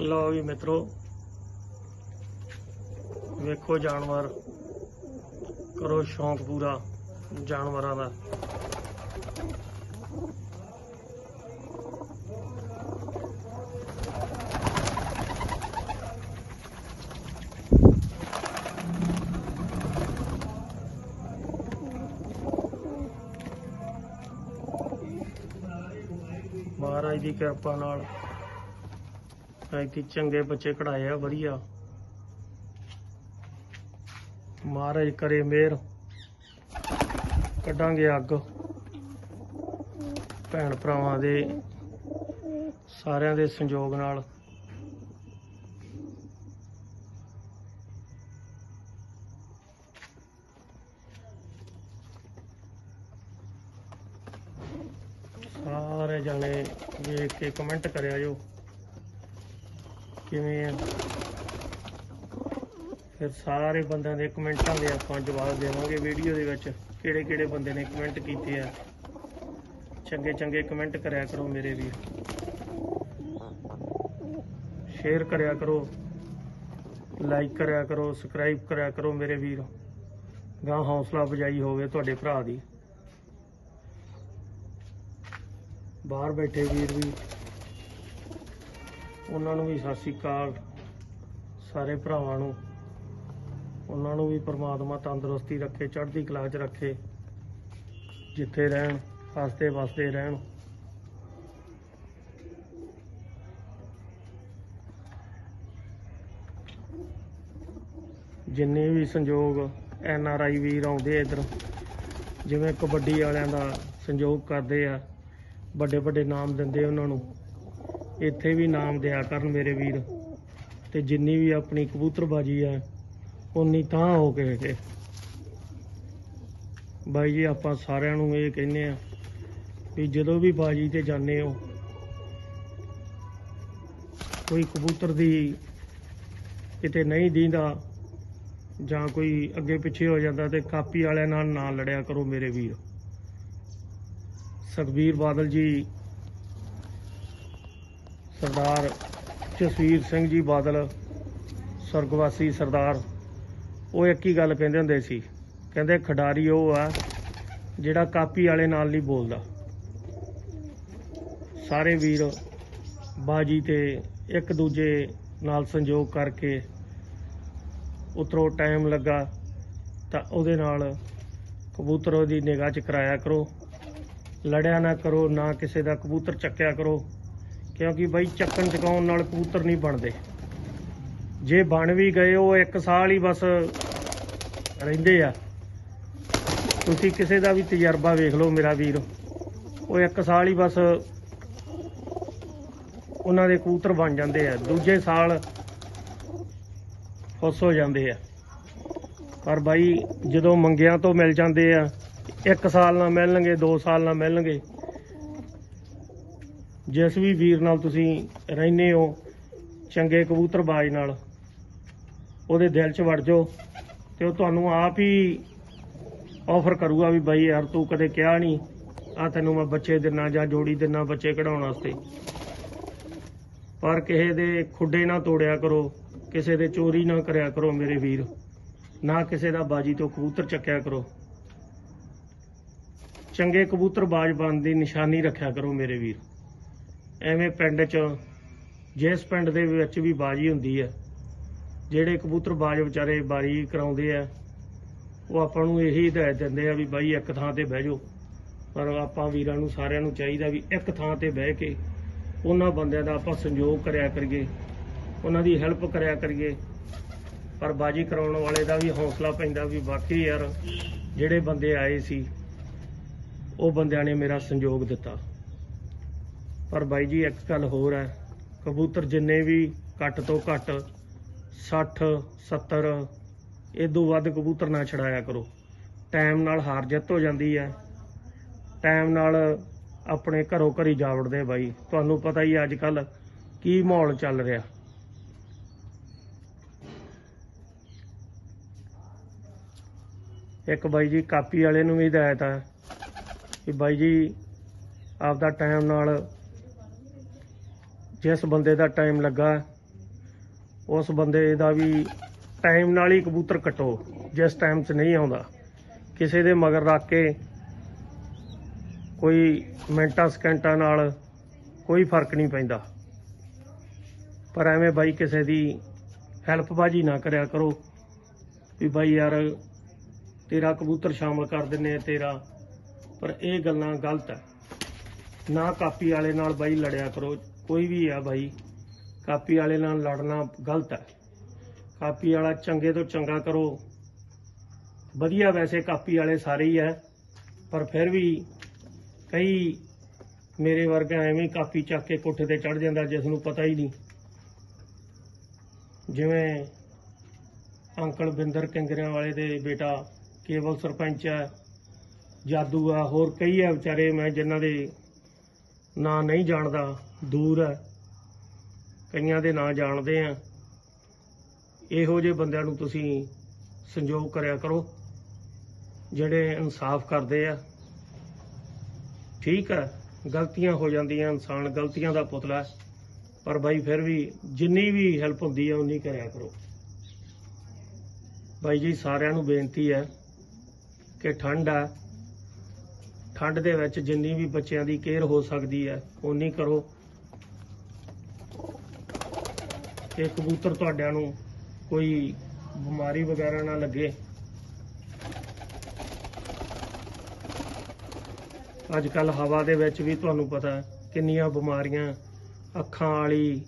ਲਓ ਵੀ ਮਿੱਤਰੋ। ਵੇਖੋ ਜਾਨਵਰ। ਕਰੋ ਸ਼ੌਂਕ ਪੂਰਾ ਜਾਨਵਰਾਂ ਦਾ। ਮਹਾਰਾਜ ਦੀ ਕਿਰਪਾ ਨਾਲ ਐਤੀ ਚੰਗੇ ਬੱਚੇ ਕਢਾਏ ਆ, ਵਧੀਆ। ਮਹਾਰਾਜ ਕਰੇ ਮਿਹਰ। ਕੱਢਾਂਗੇ ਅੱਗ। ਭੈਣ ਭਰਾਵਾਂ ਦੇ ਸਾਰਿਆਂ ਦੇ ਸੰਯੋਗ ਨਾਲ। ਸਾਰੇ ਜਾਣੇ ਵੇਖ ਕੇ ਕਮੈਂਟ ਕਰਿਆ ਜੋ। ਕਿਵੇਂ ਆ? ਫਿਰ ਸਾਰੇ ਬੰਦਿਆਂ ਦੇ ਕਮੈਂਟਾਂ ਦੇ ਆਪਾਂ ਜਵਾਬ ਦੇਵਾਂਗੇ ਵੀਡੀਓ ਦੇ ਵਿੱਚ, ਕਿਹੜੇ ਕਿਹੜੇ ਬੰਦੇ ਨੇ ਕਮੈਂਟ ਕੀਤੇ ਆ। ਚੰਗੇ ਚੰਗੇ ਕਮੈਂਟ ਕਰਿਆ ਕਰੋ ਮੇਰੇ ਵੀਰ ਸ਼ੇਅਰ ਕਰਿਆ ਕਰੋ, ਲਾਈਕ ਕਰਿਆ ਕਰੋ, ਸਬਸਕ੍ਰਾਈਬ ਕਰਿਆ ਕਰੋ ਮੇਰੇ ਵੀਰ। ਗਾਂ ਹੌਸਲਾ ਬਜਾਈ ਹੋਵੇ ਤੁਹਾਡੇ ਭਰਾ ਦੀ। ਬਾਹਰ ਬੈਠੇ ਵੀਰ ਵੀ। ਉਹਨਾਂ ਨੂੰ ਵੀ ਸਤਿ ਸ੍ਰੀ ਅਕਾਲ, ਸਾਰੇ ਭਰਾਵਾਂ ਨੂੰ। ਉਹਨਾਂ ਨੂੰ ਵੀ ਪ੍ਰਮਾਤਮਾ ਤੰਦਰੁਸਤੀ ਰੱਖੇ, ਚੜ੍ਹਦੀ ਕਲਾ 'ਚ ਰੱਖੇ, ਜਿੱਥੇ ਰਹਿਣ, ਹੱਸਦੇ ਵਸਦੇ ਰਹਿਣ। ਜਿੰਨੇ ਵੀ ਸੰਯੋਗ ਐਨ ਆਰ ਆਈ ਵੀਰ ਆਉਂਦੇ ਆ ਇੱਧਰ, ਜਿਵੇਂ ਕਬੱਡੀ ਵਾਲਿਆਂ ਦਾ ਸੰਯੋਗ ਕਰਦੇ ਆ ਵੱਡੇ ਵੱਡੇ ਨਾਮ ਦਿੰਦੇ ਉਹਨਾਂ ਨੂੰ। ਇੱਥੇ ਵੀ ਨਾਮ ਦਿਆ ਕਰਨ ਮੇਰੇ ਵੀਰ। ਤੇ ਜਿੰਨੀ ਵੀ ਆਪਣੀ ਕਬੂਤਰਬਾਜੀ ਆ ਉਨੀ ਤਾਂ ਹੋ ਕੇ ਕੇ ਬਾਈ ਜੀ, ਆਪਾਂ ਸਾਰਿਆਂ ਨੂੰ ਇਹ ਕਹਿੰਦੇ ਆ ਵੀ ਜਦੋਂ ਵੀ ਬਾਜੀ ਤੇ ਜਾਂਦੇ ਹੋ, ਕੋਈ ਕਬੂਤਰ ਦੀ ਕਿਤੇ ਨਹੀਂ ਦੀਂਦਾ ਜਾਂ ਕੋਈ ਅੱਗੇ ਪਿੱਛੇ ਹੋ ਜਾਂਦਾ ਤੇ ਕਾਪੀ ਵਾਲਿਆਂ ਨਾਲ ਨਾ ਲੜਿਆ ਕਰੋ ਮੇਰੇ ਵੀਰ। ਸੁਖਬੀਰ ਬਾਦਲ ਜੀ ਸਰਦਾਰ ਜਸਵੀਰ ਸਿੰਘ ਜੀ ਬਾਦਲ ਸਰਗਵਾਸੀ ਸਰਦਾਰ, ਉਹ ਇੱਕ ਹੀ ਗੱਲ ਕਹਿੰਦੇ ਹੁੰਦੇ ਸੀ, ਕਹਿੰਦੇ ਖਿਡਾਰੀ ਉਹ ਆ ਜਿਹੜਾ ਕਾਪੀ ਵਾਲੇ ਨਾਲ ਨਹੀਂ ਬੋਲਦਾ। ਸਾਰੇ ਵੀਰ ਬਾਜੀ ਤੇ ਇੱਕ ਦੂਜੇ ਨਾਲ ਸੰਯੋਗ ਕਰਕੇ ਉਤਰੋ ਟਾਈਮ ਲੱਗਾ, ਤਾਂ ਉਹਦੇ ਨਾਲ ਕਬੂਤਰ ਉਹਦੀ ਨਿਗਾਹ 'ਚ ਕਰਾਇਆ ਕਰੋ। ਲੜਿਆ ਨਾ ਕਰੋ, ਨਾ ਕਿਸੇ ਦਾ ਕਬੂਤਰ ਚੱਕਿਆ ਕਰੋ। ਕਿਉਂਕਿ ਬਾਈ ਚੱਕਣ ਚਕਾਉਣ ਨਾਲ ਕਬੂਤਰ ਨਹੀਂ ਬਣਦੇ। ਜੇ ਬਣ ਵੀ ਗਏ, ਉਹ ਇੱਕ ਸਾਲ ਹੀ ਬਸ ਰਹਿੰਦੇ ਆ। ਤੁਸੀਂ ਕਿਸੇ ਦਾ ਵੀ ਤਜਰਬਾ ਵੇਖ ਲਓ ਮੇਰਾ ਵੀਰ। ਉਹ ਇੱਕ ਸਾਲ ਹੀ ਬਸ ਉਹਨਾਂ ਦੇ ਕਬੂਤਰ ਬਣ ਜਾਂਦੇ ਆ। ਦੂਜੇ ਸਾਲ ਫੁੱਸ ਹੋ ਜਾਂਦੇ ਆ। ਪਰ ਬਾਈ ਜਦੋਂ ਮੰਗਿਆਂ ਤੋਂ ਮਿਲ ਜਾਂਦੇ ਆ, ਇੱਕ ਸਾਲ ਨਾਲ ਮਿਲਣਗੇ, ਦੋ ਸਾਲ ਨਾਲ ਮਿਲਣਗੇ ਜਿਸ ਵੀ ਵੀਰ ਨਾਲ ਤੁਸੀਂ ਰਹਿੰਦੇ ਹੋ, ਚੰਗੇ ਕਬੂਤਰਬਾਜ਼ ਨਾਲ, ਉਹਦੇ ਦਿਲ 'ਚ ਵੜ ਜਾਓ ਤੇ ਉਹ ਤੁਹਾਨੂੰ ਆਪ ਹੀ ਆਫਰ ਕਰੂਗਾ ਵੀ ਬਾਈ ਯਾਰ ਤੂੰ ਕਦੇ ਕਿਹਾ ਨਹੀਂ ਆ ਤੈਨੂੰ ਮੈਂ ਬੱਚੇ ਦਿਨਾ ਜਾਂ ਜੋੜੀ ਦਿਨਾ ਬੱਚੇ ਕਢਾਉਣ ਵਾਸਤੇ। ਪਰ ਕਿਸੇ ਦੇ ਖੁੱਡੇ ਨਾ ਤੋੜਿਆ ਕਰੋ, ਕਿਸੇ ਦੇ ਚੋਰੀ ਨਾ ਕਰਿਆ ਕਰੋ ਮੇਰੇ ਵੀਰ। ਨਾ ਕਿਸੇ ਦਾ ਬਾਜੀ ਤੋਂ ਕਬੂਤਰ ਚੱਕਿਆ ਕਰੋ। ਚੰਗੇ ਕਬੂਤਰ ਬਾਜ਼ ਬਣਨ ਦੀ ਨਿਸ਼ਾਨੀ ਰੱਖਿਆ ਕਰੋ ਮੇਰੇ ਵੀਰ। ਐਵੇਂ ਪਿੰਡ 'ਚ, ਜਿਸ ਪਿੰਡ ਦੇ ਵਿੱਚ ਵੀ ਬਾਜੀ ਹੁੰਦੀ ਹੈ ਜਿਹੜੇ ਕਬੂਤਰ ਬਾਜ਼ ਵਿਚਾਰੇ ਬਾਰੀ ਕਰਾਉਂਦੇ ਆ, ਉਹ ਆਪਾਂ ਨੂੰ ਇਹੀ ਹਦਾਇਤ ਦਿੰਦੇ ਆ ਵੀ ਬਾਈ ਇੱਕ ਥਾਂ ਤੇ ਬਹਿ ਜਾਓ। ਪਰ ਆਪਾਂ ਵੀਰਾਂ ਨੂੰ ਸਾਰਿਆਂ ਨੂੰ ਚਾਹੀਦਾ ਵੀ ਇੱਕ ਥਾਂ ਤੇ ਬਹਿ ਕੇ ਉਹਨਾਂ ਬੰਦਿਆਂ ਦਾ ਆਪਾਂ ਸੰਯੋਗ ਕਰਿਆ ਕਰੀਏ, ਉਹਨਾਂ ਦੀ ਹੈਲਪ ਕਰਿਆ ਕਰੀਏ। ਪਰ ਬਾਜੀ ਕਰਾਉਣ ਵਾਲੇ ਦਾ ਵੀ ਹੌਸਲਾ ਪੈਂਦਾ ਵੀ ਬਾਕੀ ਯਾਰ, ਜਿਹੜੇ ਬੰਦੇ ਆਏ ਸੀ, ਉਹ ਬੰਦਿਆਂ ਨੇ ਮੇਰਾ ਸੰਯੋਗ ਦਿੱਤਾ। ਪਰ ਬਾਈ ਜੀ, ਇੱਕ ਗੱਲ ਹੋਰ ਹੈ। ਕਬੂਤਰ ਜਿੰਨੇ ਵੀ ਘੱਟ ਤੋਂ ਘੱਟ 60 70 ਤੋਂ ਵੱਧ ਕਬੂਤਰ ਨਾ ਛੜਾਇਆ ਕਰੋ। ਟਾਈਮ ਨਾਲ ਹਾਰ ਜਿੱਤ ਹੋ ਜਾਂਦੀ ਹੈ। ਟਾਈਮ ਨਾਲ ਆਪਣੇ ਘਰੋਂ ਘਰੀ ਜਾ ਵੜਦੇ ਬਾਈ। ਤੁਹਾਨੂੰ ਪਤਾ ਹੀ ਅੱਜ ਕੱਲ ਕੀ ਮਾਹੌਲ ਚੱਲ ਰਿਹਾ। ਇੱਕ ਬਾਈ ਜੀ, ਕਾਪੀ ਵਾਲੇ ਨੂੰ ਵੀ ਹਦਾਇਤ ਹੈ ਕਿ ਬਾਈ ਜੀ, ਆਪਦਾ ਟਾਈਮ ਨਾਲ ਜਿਸ ਬੰਦੇ ਦਾ ਟਾਈਮ ਲੱਗਾ, ਉਸ ਬੰਦੇ ਦਾ ਵੀ ਟਾਈਮ ਨਾਲ ਹੀ ਕਬੂਤਰ ਕੱਟੋ, ਜਿਸ ਟਾਈਮ 'ਚ ਨਹੀਂ ਆਉਂਦਾ। ਕਿਸੇ ਦੇ ਮਗਰ ਰੱਖ ਕੇ ਕੋਈ ਮਿੰਟਾਂ, ਸਕਿੰਟਾਂ ਨਾਲ ਕੋਈ ਫ਼ਰਕ ਨਹੀਂ ਪੈਂਦਾ। ਪਰ ਐਵੇਂ ਬਾਈ ਕਿਸੇ ਦੀ ਹੈਲਪ ਬਾਜੀ ਨਾ ਕਰਿਆ ਕਰੋ ਵੀ ਬਾਈ ਯਾਰ ਤੇਰਾ ਕਬੂਤਰ ਸ਼ਾਮਲ ਕਰ ਦਿੰਨੇ ਆ ਤੇਰਾ, ਪਰ ਇਹ ਗੱਲਾਂ ਗਲਤ ਹੈ। ਨਾ ਕਾਪੀ ਵਾਲੇ ਨਾਲ ਬਾਈ ਲੜਿਆ ਕਰੋ ਕੋਈ ਵੀ ਆ ਬਾਈ, ਕਾਪੀ ਵਾਲੇ ਨਾਲ ਲੜਨਾ ਗਲਤ ਹੈ। ਕਾਪੀ ਵਾਲਾ ਚੰਗੇ ਤੋਂ ਚੰਗਾ ਕਰੋ। ਵਧੀਆ ਵੈਸੇ ਕਾਪੀ ਵਾਲੇ ਸਾਰੇ ਹੀ ਹੈ, ਪਰ ਫਿਰ ਵੀ ਕਈ ਮੇਰੇ ਵਰਗਾ ਐਵੇਂ ਕਾਪੀ ਚੱਕ ਕੇ ਕੋਠੇ ਤੇ ਚੜ ਜਾਂਦਾ ਜਿਸ ਨੂੰ ਪਤਾ ਹੀ ਨਹੀਂ। ਜਿਵੇਂ ਅੰਕਲ ਬਿੰਦਰ ਕਿੰਗਰਿਆਂ ਵਾਲੇ ਦੇ ਬੇਟਾ ਕੇਵਲ ਸਰਪੰਚ ਹੈ, ਜਾਦੂ ਆ, ਹੋਰ ਕਈ ਆ ਵਿਚਾਰੇ ਮੈਂ ਜਿਨ੍ਹਾਂ ਦੇ ਨਾਂ ਨਹੀਂ ਜਾਣਦਾ। ਦੂਰ ਹੈ। ਕਈਆਂ ਦੇ ਨਾਂ ਜਾਣਦੇ ਆ। ਇਹੋ ਜਿਹੇ ਬੰਦਿਆਂ ਨੂੰ ਤੁਸੀਂ ਸੰਯੋਗ ਕਰਿਆ ਕਰੋ, ਜਿਹੜੇ ਇਨਸਾਫ ਕਰਦੇ ਆ। ਠੀਕ ਹੈ, ਗਲਤੀਆਂ ਹੋ ਜਾਂਦੀਆਂ, ਇਨਸਾਨ ਗਲਤੀਆਂ ਦਾ ਪੁਤਲਾ ਪਰ ਬਾਈ, ਫਿਰ ਵੀ ਜਿੰਨੀ ਵੀ ਹੈਲਪ ਹੁੰਦੀ ਹੈ ਉਨੀ ਕਰਿਆ ਕਰੋ। ਬਾਈ ਜੀ, ਸਾਰਿਆਂ ਨੂੰ ਬੇਨਤੀ ਹੈ ਕਿ ਠੰਡ ਹੈ ਠੰਡ ਦੇ ਵਿੱਚ ਜਿੰਨੀ ਵੀ ਬੱਚਿਆਂ ਦੀ ਕੇਅਰ ਹੋ ਸਕਦੀ ਹੈ ਉਨੀ ਕਰੋ। ਕਿ ਕਬੂਤਰ ਤੁਹਾਡਿਆਂ ਨੂੰ ਕੋਈ ਬਿਮਾਰੀ ਵਗੈਰਾ ਨਾ ਲੱਗੇ। ਅੱਜ ਕੱਲ ਹਵਾ ਦੇ ਵਿੱਚ ਵੀ ਤੁਹਾਨੂੰ ਪਤਾ ਕਿੰਨੀਆਂ ਬਿਮਾਰੀਆਂ, ਅੱਖਾਂ ਵਾਲੀ,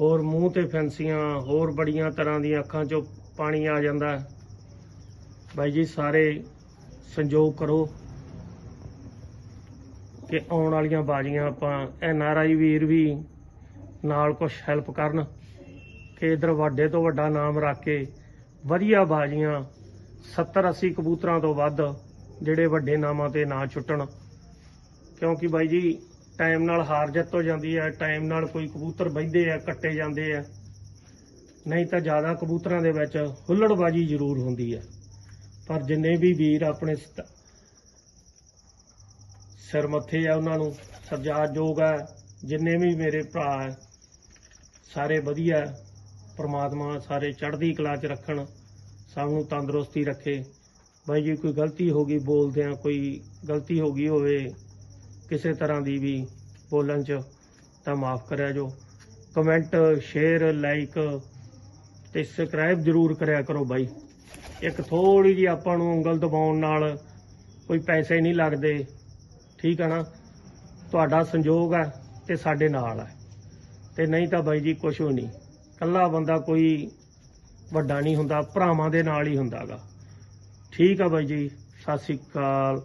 ਹੋਰ ਮੂੰਹ ਤੇ ਫੈਂਸੀਆਂ, ਹੋਰ ਬੜੀਆਂ ਤਰ੍ਹਾਂ ਦੀਆਂ ਅੱਖਾਂ 'ਚੋਂ ਪਾਣੀ ਆ ਜਾਂਦਾ। ਬਾਈ ਜੀ, ਸਾਰੇ ਸੰਜੋਗ ਕਰੋ ਕਿ ਆਉਣ ਵਾਲੀਆਂ ਬਾਜੀਆਂ ਆਪਾਂ, ਐਨ ਆਰ ਆਈ ਵੀਰ ਵੀ ਨਾਲ ਕੁਝ ਹੈਲਪ ਕਰਨ, ਕਿ ਇਧਰ ਵੱਡੇ ਤੋਂ ਵੱਡਾ ਨਾਮ ਰੱਖ ਕੇ ਵਧੀਆ ਬਾਜੀਆਂ 70 80 ਕਬੂਤਰਾਂ ਤੋਂ ਵੱਧ ਜਿਹੜੇ ਵੱਡੇ ਨਾਮਾਂ ਤੇ ਨਾ ਛੁੱਟਣ। ਕਿਉਂਕਿ ਬਾਈ ਜੀ ਟਾਈਮ ਨਾਲ ਹਾਰ ਜਿੱਤ ਹੋ ਜਾਂਦੀ ਹੈ ਟਾਈਮ ਨਾਲ ਕੋਈ ਕਬੂਤਰ ਬਹਿੰਦੇ ਆ, ਕੱਟੇ ਜਾਂਦੇ ਆ। ਨਹੀਂ ਤਾਂ ਜ਼ਿਆਦਾ ਕਬੂਤਰਾਂ ਦੇ ਵਿੱਚ ਹੁੱਲੜਬਾਜੀ ਜ਼ਰੂਰ ਹੁੰਦੀ ਹੈ। ਪਰ ਜਿੰਨੇ ਵੀ ਵੀਰ ਆਪਣੇ ਸਿਰ ਮੱਥੇ ਆ ਉਹਨਾਂ ਨੂੰ ਸਰਜਾਯੋਗ ਹੈ। ਜਿੰਨੇ ਵੀ ਮੇਰੇ ਭਰਾ ਹੈ ਸਾਰੇ ਵਧੀਆ ਹੈ। ਪ੍ਰਮਾਤਮਾ ਸਾਰੇ ਚੜ੍ਹਦੀ ਕਲਾ 'ਚ ਰੱਖਣ, ਸਭ ਨੂੰ ਤੰਦਰੁਸਤੀ ਰੱਖੇ। ਬਾਈ ਜੀ, ਕੋਈ ਗਲਤੀ ਹੋ ਗਈ ਬੋਲਦਿਆਂ, ਕੋਈ ਗਲਤੀ ਹੋ ਗਈ ਹੋਵੇ ਕਿਸੇ ਤਰ੍ਹਾਂ ਦੀ ਵੀ ਬੋਲਣ 'ਚ, ਤਾਂ ਮਾਫ ਕਰਿਆ ਜੋ। ਕਮੈਂਟ, ਸ਼ੇਅਰ, ਲਾਈਕ ਤੇ ਸਬਸਕ੍ਰਾਈਬ ਜ਼ਰੂਰ ਕਰਿਆ ਕਰੋ ਬਾਈ। ਇੱਕ ਥੋੜੀ ਜੀ ਆਪਾਂ ਨੂੰ ਉਂਗਲ ਦਬਾਉਣ ਨਾਲ ਕੋਈ ਪੈਸੇ ਨਹੀਂ ਲੱਗਦੇ। ਠੀਕ ਹੈ ਨਾ? ਤੁਹਾਡਾ ਸੰਯੋਗ ਹੈ ਤੇ ਸਾਡੇ ਨਾਲ ਹੈ। ਤੇ ਨਹੀਂ ਤਾਂ ਬਾਈ ਜੀ, ਕੁਛ ਵੀ ਨਹੀਂ। ਕੱਲਾ ਬੰਦਾ ਕੋਈ ਵੱਡਾ ਨਹੀਂ ਹੁੰਦਾ, ਭਰਾਵਾਂ ਦੇ ਨਾਲ ਹੀ ਹੁੰਦਾਗਾ। ਠੀਕ ਆ ਬਾਈ ਜੀ, ਸਤਿ ਸ੍ਰੀ ਅਕਾਲ।